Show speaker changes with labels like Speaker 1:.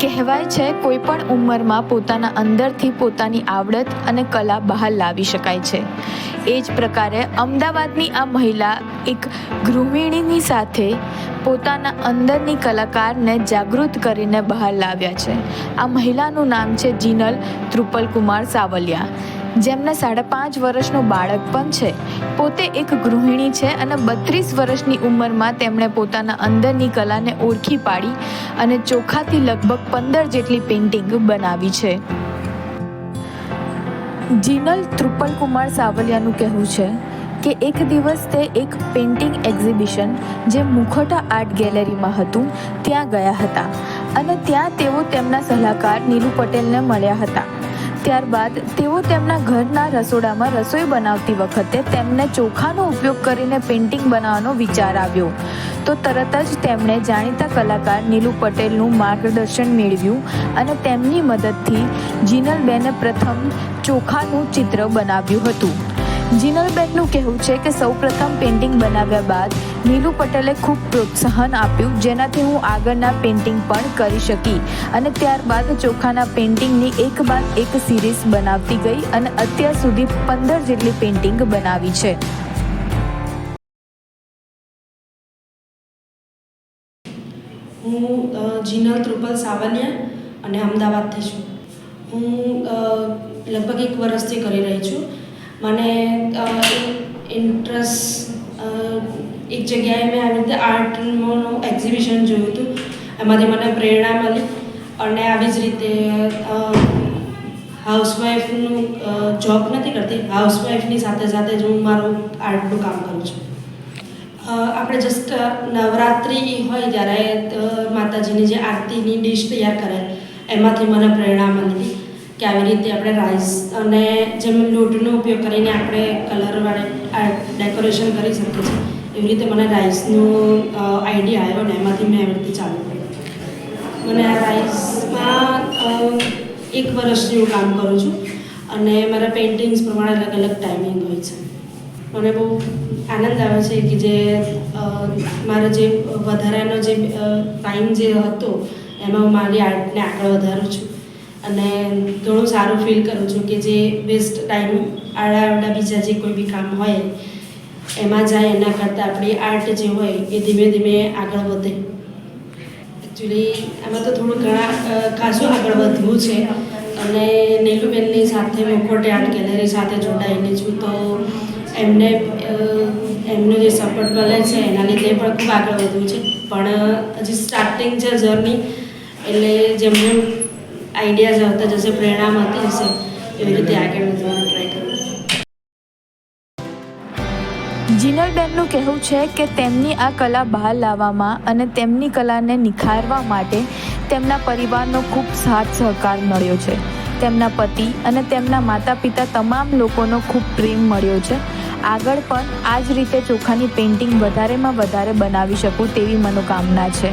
Speaker 1: કહેવાય છે કોઈ પણ ઉંમરમાં પોતાના અંદરથી પોતાની આવડત અને કલા બહાર લાવી શકાય છે. એ જ પ્રકારે અમદાવાદની આ મહિલા એક ગૃહિણીની સાથે પોતાના અંદરની કલાકારને જાગૃત કરીને બહાર લાવ્યા છે. આ મહિલાનું નામ છે જીનલ ત્રુપલ કુમાર સાવલિયા. જેમને સાડા પાંચ વર્ષનું બાળક પણ છે. પોતે એક ગૃહિણી છે અને બત્રીસ વર્ષની ઉંમરમાં તેમણે પોતાના અંદરની કલાને ઓળખી પાડી અને ચોખાથી લગભગ પંદર જેટલી પેઇન્ટિંગ બનાવી છે. જીનલ ત્રુપલ કુમાર સાવલિયાનું કહેવું છે કે એક દિવસ તે એક પેઇન્ટિંગ એક્ઝિબિશન જે મુખોટા આર્ટ ગેલેરીમાં હતું, ત્યાં ગયા હતા અને ત્યાં તેઓ તેમના સલાહકાર નીલુ પટેલને મળ્યા હતા. ત્યારબાદ તેઓ તેમના ઘરના રસોડામાં રસોઈ બનાવતી વખતે તેમને ચોખાનો ઉપયોગ કરીને પેઇન્ટિંગ બનાવવાનો વિચાર આવ્યો. તો તરત જ તેમણે જાણીતા કલાકાર નીલુ પટેલનું માર્ગદર્શન મેળવ્યું અને તેમની મદદથી જીનલબેને પ્રથમ ચોખાનું ચિત્ર બનાવ્યું હતું. જીનલબેનનું કહેવું છે કે સૌપ્રથમ પેઇન્ટિંગ બનાવ્યા બાદ નીલુ પટેલે ખૂબ પ્રોત્સાહન આપ્યું, જેનાથી હું આગળના પેઇન્ટિંગ પણ કરી શકી. અને ત્યારબાદ ચોખાના પેઇન્ટિંગની એક બાદ એક સિરીઝ બનાવતી ગઈ અને અત્યાર સુધી પંદર જેટલી પેઇન્ટિંગ બનાવી છે.
Speaker 2: હું જીનલ ત્રુપલ સાવલિયા અને અમદાવાદથી છું. હું લગભગ એક વર્ષથી કરી રહી છું. મને ઇન્ટરેસ્ટ એક જગ્યાએ મેં આવી રીતે આર્ટનું એક્ઝિબિશન જોયું હતું. એમાંથી મને પ્રેરણા મળી અને આવી જ રીતે હાઉસવાઈફનું જોબ નથી કરતી હાઉસવાઈફની સાથે સાથે જ હું મારું આર્ટનું કામ કરું છું. આપણે જસ્ટ નવરાત્રિ હોય ત્યારે માતાજીની જે આરતીની ડિશ તૈયાર કરે એમાંથી મને પ્રેરણા મળી. કે આવી રીતે આપણે રાઈસ અને જેમ લોટનો ઉપયોગ કરીને આપણે કલરવાળી ડેકોરેશન કરી શકીએ છીએ. એવી રીતે મને રાઈસનો આઈડિયા આવ્યો ને એમાંથી મેં એવી રીતે ચાલુ કર્યું. મને આ રાઈસમાં એક વર્ષ જેવું કામ કરું છું અને મારા પેઇન્ટિંગ્સ પ્રમાણે અલગ અલગ ટાઈમિંગ હોય છે. મને બહુ આનંદ આવે છે કે જે મારો જે વધારાનો જે ટાઈમ જે હતો, એમાં હું મારી આર્ટને આગળ વધારું છું. અને ઘણું સારું ફીલ કરું છું કે જે વેસ્ટ ટાઈમ આડા આવડા બીજા જે કોઈ બી કામ હોય, એમાં જાય એના કરતાં આપણી આર્ટ જે હોય એ ધીમે ધીમે આગળ વધે. એકચ્યુઅલી આમાં તો થોડું ઘણા ખાસું આગળ વધવું છે. અને નીલુબેનની સાથે મુખોટે આર્ટ ગેલેરી સાથે જોડાયેલી છું તો એમને એમનો જે સપોર્ટ મળે છે, એના લીધે પણ ખૂબ આગળ વધવું છે. પણ હજી સ્ટાર્ટિંગ છે જર્ની એટલે જેમને આઈડિયાઝ આવતા જશે પ્રેરણા મળતી હશે એવી રીતે આગળ વધવાનો ટ્રાય કરું
Speaker 1: જીનલબેનનું કહેવું છે કે તેમની આ કલા બહાર લાવવામાં અને તેમની કલાને નિખારવા માટે તેમના પરિવારનો ખૂબ સાથ સહકાર મળ્યો છે. તેમના પતિ અને તેમના માતા પિતા તમામ લોકોનો ખૂબ પ્રેમ મળ્યો છે. આગળ પણ આ જ રીતે ચોખાની પેઇન્ટિંગ વધારેમાં વધારે બનાવી શકું તેવી મનોકામના છે.